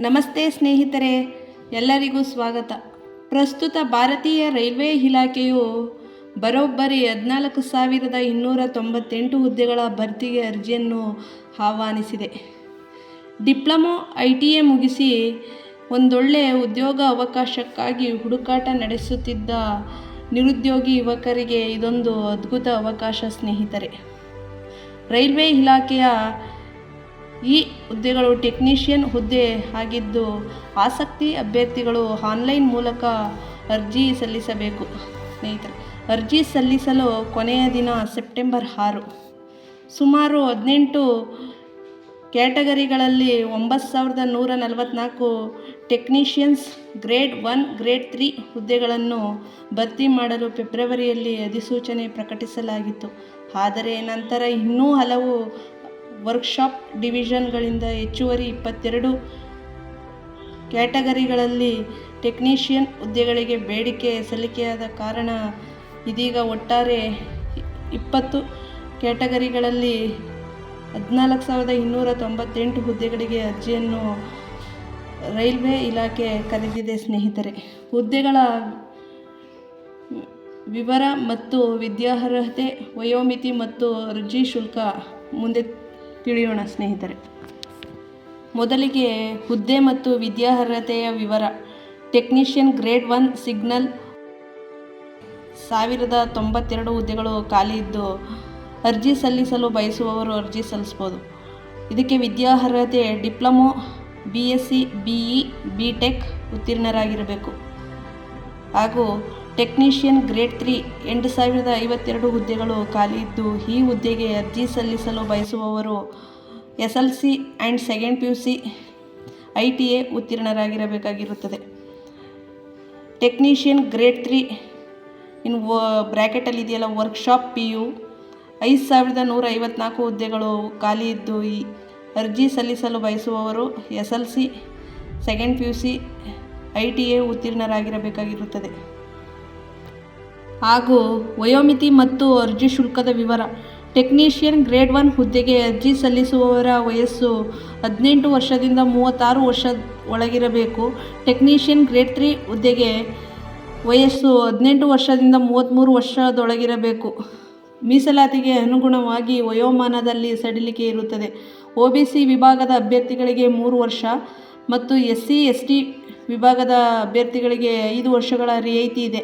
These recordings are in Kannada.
ನಮಸ್ತೆ ಸ್ನೇಹಿತರೆ, ಎಲ್ಲರಿಗೂ ಸ್ವಾಗತ. ಪ್ರಸ್ತುತ ಭಾರತೀಯ ರೈಲ್ವೆ ಇಲಾಖೆಯು ಬರೋಬ್ಬರಿ ಹದಿನಾಲ್ಕು ಸಾವಿರದ ಇನ್ನೂರ ತೊಂಬತ್ತೆಂಟು ಹುದ್ದೆಗಳ ಭರ್ತಿಗೆ ಅರ್ಜಿಯನ್ನು ಆಹ್ವಾನಿಸಿದೆ. ಡಿಪ್ಲೊಮೊ ಐ ಟಿ ಎ ಮುಗಿಸಿ ಒಂದೊಳ್ಳೆ ಉದ್ಯೋಗ ಅವಕಾಶಕ್ಕಾಗಿ ಹುಡುಕಾಟ ನಡೆಸುತ್ತಿದ್ದ ನಿರುದ್ಯೋಗಿ ಯುವಕರಿಗೆ ಇದೊಂದು ಅದ್ಭುತ ಅವಕಾಶ ಸ್ನೇಹಿತರೆ. ರೈಲ್ವೆ ಇಲಾಖೆಯ ಈ ಹುದ್ದೆಗಳು ಟೆಕ್ನಿಷಿಯನ್ ಹುದ್ದೆ ಆಗಿದ್ದು ಆಸಕ್ತಿ ಅಭ್ಯರ್ಥಿಗಳು ಆನ್ಲೈನ್ ಮೂಲಕ ಅರ್ಜಿ ಸಲ್ಲಿಸಬೇಕು. ಸ್ನೇಹಿತರೆ, ಅರ್ಜಿ ಸಲ್ಲಿಸಲು ಕೊನೆಯ ದಿನ ಸೆಪ್ಟೆಂಬರ್ ಆರು. ಸುಮಾರು ಹದಿನೆಂಟು ಕ್ಯಾಟಗರಿಗಳಲ್ಲಿ ಒಂಬತ್ತು ಸಾವಿರದ ನೂರ ನಲವತ್ತ್ನಾಲ್ಕು technicians grade one, grade three ಹುದ್ದೆಗಳನ್ನು ಭರ್ತಿ ಮಾಡಲು ಫೆಬ್ರವರಿಯಲ್ಲಿ ಅಧಿಸೂಚನೆ ಪ್ರಕಟಿಸಲಾಗಿತ್ತು. ಆದರೆ ನಂತರ ಇನ್ನೂ ಹಲವು ವರ್ಕ್ಶಾಪ್ ಡಿವಿಷನ್ಗಳಿಂದ ಹೆಚ್ಚುವರಿ ಇಪ್ಪತ್ತೆರಡು ಕ್ಯಾಟಗರಿಗಳಲ್ಲಿ ಟೆಕ್ನಿಷಿಯನ್ ಹುದ್ದೆಗಳಿಗೆ ಬೇಡಿಕೆ ಸಲ್ಲಿಕೆಯಾದ ಕಾರಣ ಇದೀಗ ಒಟ್ಟಾರೆ ಇಪ್ಪತ್ತು ಕ್ಯಾಟಗರಿಗಳಲ್ಲಿ ಹದಿನಾಲ್ಕು ಸಾವಿರದ ಇನ್ನೂರ ತೊಂಬತ್ತೆಂಟು ಹುದ್ದೆಗಳಿಗೆ ಅರ್ಜಿಯನ್ನು ರೈಲ್ವೆ ಇಲಾಖೆ ಕರೆದಿದೆ ಸ್ನೇಹಿತರೆ. ಹುದ್ದೆಗಳ ವಿವರ ಮತ್ತು ವಿದ್ಯಾರ್ಹತೆ, ವಯೋಮಿತಿ ಮತ್ತು ಅರ್ಜಿ ಶುಲ್ಕ ಮುಂದೆ ತಿಳಿಯೋಣ ಸ್ನೇಹಿತರೆ. ಮೊದಲಿಗೆ ಹುದ್ದೆ ಮತ್ತು ವಿದ್ಯಾರ್ಹತೆಯ ವಿವರ. Technician grade one signal. ಸಾವಿರದ ತೊಂಬತ್ತೆರಡು ಹುದ್ದೆಗಳು ಖಾಲಿ ಇದ್ದು ಅರ್ಜಿ ಸಲ್ಲಿಸಲು ಬಯಸುವವರು ಅರ್ಜಿ ಸಲ್ಲಿಸ್ಬೋದು ಇದಕ್ಕೆ ವಿದ್ಯಾರ್ಹತೆ, diploma, B S C, B E, B tech ಉತ್ತೀರ್ಣರಾಗಿರಬೇಕು. ಹಾಗೂ ಟೆಕ್ನಿಷಿಯನ್ ಗ್ರೇಡ್ ತ್ರೀ ಎಂಟು ಸಾವಿರದ ಐವತ್ತೆರಡು ಹುದ್ದೆಗಳು ಖಾಲಿ ಇದ್ದು ಈ ಹುದ್ದೆಗೆ ಅರ್ಜಿ ಸಲ್ಲಿಸಲು ಬಯಸುವವರು S L C and second P U C I T A ಉತ್ತೀರ್ಣರಾಗಿರಬೇಕಾಗಿರುತ್ತದೆ. Technician grade three in ವ ಬ್ರ್ಯಾಕೆಟಲ್ಲಿ ಇದೆಯಲ್ಲ, ವರ್ಕ್ಶಾಪ್ ಪಿ ಯು ಐದು ಸಾವಿರದ ನೂರ ಐವತ್ನಾಲ್ಕು ಹುದ್ದೆಗಳು ಖಾಲಿ ಇದ್ದು ಈ ಅರ್ಜಿ ಸಲ್ಲಿಸಲು ಬಯಸುವವರು S L C second P U C I T A ಉತ್ತೀರ್ಣರಾಗಿರಬೇಕಾಗಿರುತ್ತದೆ. ಹಾಗೂ ವಯೋಮಿತಿ ಮತ್ತು ಅರ್ಜಿ ಶುಲ್ಕದ ವಿವರ. ಟೆಕ್ನಿಷಿಯನ್ ಗ್ರೇಡ್ ಒನ್ ಹುದ್ದೆಗೆ ಅರ್ಜಿ ಸಲ್ಲಿಸುವವರ ವಯಸ್ಸು ಹದಿನೆಂಟು ವರ್ಷದಿಂದ ಮೂವತ್ತಾರು ವರ್ಷ ಒಳಗಿರಬೇಕು. ಟೆಕ್ನಿಷಿಯನ್ ಗ್ರೇಡ್ ತ್ರೀ ಹುದ್ದೆಗೆ ವಯಸ್ಸು ಹದಿನೆಂಟು ವರ್ಷದಿಂದ ಮೂವತ್ತ್ಮೂರು ವರ್ಷದೊಳಗಿರಬೇಕು. ಮೀಸಲಾತಿಗೆ ಅನುಗುಣವಾಗಿ ವಯೋಮಾನದಲ್ಲಿ ಸಡಿಲಿಕೆ ಇರುತ್ತದೆ. ಒ ಬಿ ಸಿ ವಿಭಾಗದ ಅಭ್ಯರ್ಥಿಗಳಿಗೆ ಮೂರು ವರ್ಷ ಮತ್ತು ಎಸ್ ಸಿ ಎಸ್ ಟಿ ವಿಭಾಗದ ಅಭ್ಯರ್ಥಿಗಳಿಗೆ ಐದು ವರ್ಷಗಳ ರಿಯಾಯಿತಿ ಇದೆ.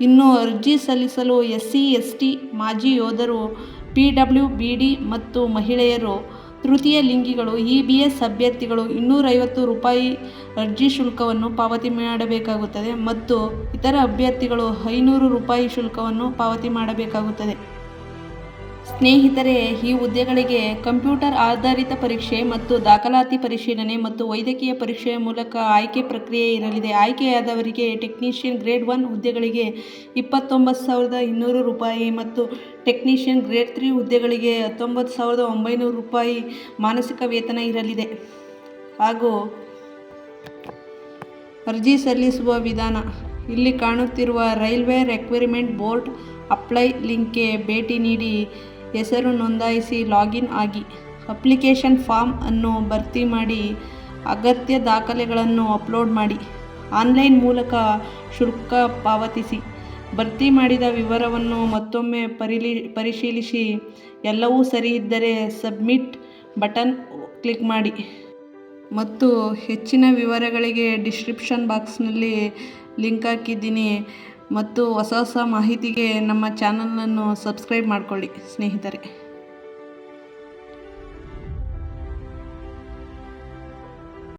ಇನ್ನು ಅರ್ಜಿ ಸಲ್ಲಿಸಲು ಎಸ್ ಸಿ ಎಸ್ ಟಿ ಮಾಜಿ ಯೋಧರು, ಪಿ ಡಬ್ಲ್ಯೂ, ಬಿ ಡಿ ಮತ್ತು ಮಹಿಳೆಯರು, ತೃತೀಯ ಲಿಂಗಿಗಳು ಇ ಬಿ ಎಸ್ ಅಭ್ಯರ್ಥಿಗಳು ಇನ್ನೂರೈವತ್ತು ರೂಪಾಯಿ ಅರ್ಜಿ ಶುಲ್ಕವನ್ನು ಪಾವತಿ ಮಾಡಬೇಕಾಗುತ್ತದೆ ಮತ್ತು ಇತರ ಅಭ್ಯರ್ಥಿಗಳು ಐನೂರು ರೂಪಾಯಿ ಶುಲ್ಕವನ್ನು ಪಾವತಿ ಮಾಡಬೇಕಾಗುತ್ತದೆ. ಸ್ನೇಹಿತರೆ, ಈ ಹುದ್ದೆಗಳಿಗೆ ಕಂಪ್ಯೂಟರ್ ಆಧಾರಿತ ಪರೀಕ್ಷೆ ಮತ್ತು ದಾಖಲಾತಿ ಪರಿಶೀಲನೆ ಮತ್ತು ವೈದ್ಯಕೀಯ ಪರೀಕ್ಷೆಯ ಮೂಲಕ ಆಯ್ಕೆ ಪ್ರಕ್ರಿಯೆ ಇರಲಿದೆ. ಆಯ್ಕೆಯಾದವರಿಗೆ ಟೆಕ್ನಿಷಿಯನ್ ಗ್ರೇಡ್ ಒನ್ ಹುದ್ದೆಗಳಿಗೆ ಇಪ್ಪತ್ತೊಂಬತ್ತು ಸಾವಿರದ ಇನ್ನೂರು ರೂಪಾಯಿ ಮತ್ತು ಟೆಕ್ನಿಷಿಯನ್ ಗ್ರೇಡ್ ತ್ರೀ ಹುದ್ದೆಗಳಿಗೆ ಹತ್ತೊಂಬತ್ತು ಸಾವಿರದ ಒಂಬೈನೂರು ರೂಪಾಯಿ ಮಾನಸಿಕ ವೇತನ ಇರಲಿದೆ. ಹಾಗೂ ಅರ್ಜಿ ಸಲ್ಲಿಸುವ ವಿಧಾನ. ಇಲ್ಲಿ ಕಾಣುತ್ತಿರುವ ರೈಲ್ವೆ ರೆಕ್ವೈರ್ಮೆಂಟ್ ಬೋರ್ಡ್ ಅಪ್ಲೈ ಲಿಂಕ್ಗೆ ಭೇಟಿ ನೀಡಿ ಹೆಸರು ನೋಂದಾಯಿಸಿ ಲಾಗಿನ್ ಆಗಿ ಅಪ್ಲಿಕೇಶನ್ ಫಾರ್ಮ್ ಅನ್ನು ಭರ್ತಿ ಮಾಡಿ ಅಗತ್ಯ ದಾಖಲೆಗಳನ್ನು ಅಪ್ಲೋಡ್ ಮಾಡಿ. ಆನ್ಲೈನ್ ಮೂಲಕ ಶುಲ್ಕ ಪಾವತಿಸಿ. ಭರ್ತಿ ಮಾಡಿದ ವಿವರವನ್ನು ಮತ್ತೊಮ್ಮೆ ಪರಿಲಿ, ಪರಿಶೀಲಿಸಿ. ಎಲ್ಲವೂ ಸರಿ ಇದ್ದರೆ ಸಬ್ಮಿಟ್ ಬಟನ್ ಕ್ಲಿಕ್ ಮಾಡಿ. ಮತ್ತು ಹೆಚ್ಚಿನ ವಿವರಗಳಿಗೆ ಡಿಸ್ಕ್ರಿಪ್ಷನ್ ಬಾಕ್ಸ್ನಲ್ಲಿ ಲಿಂಕ್ ಹಾಕಿದ್ದೀನಿ. ಮತ್ತು ಹೊಸ ಹೊಸ ಮಾಹಿತಿಗೆ ನಮ್ಮ ಚಾನಲನ್ನು ಸಬ್ಸ್ಕ್ರೈಬ್ ಮಾಡಿಕೊಳ್ಳಿ ಸ್ನೇಹಿತರೆ.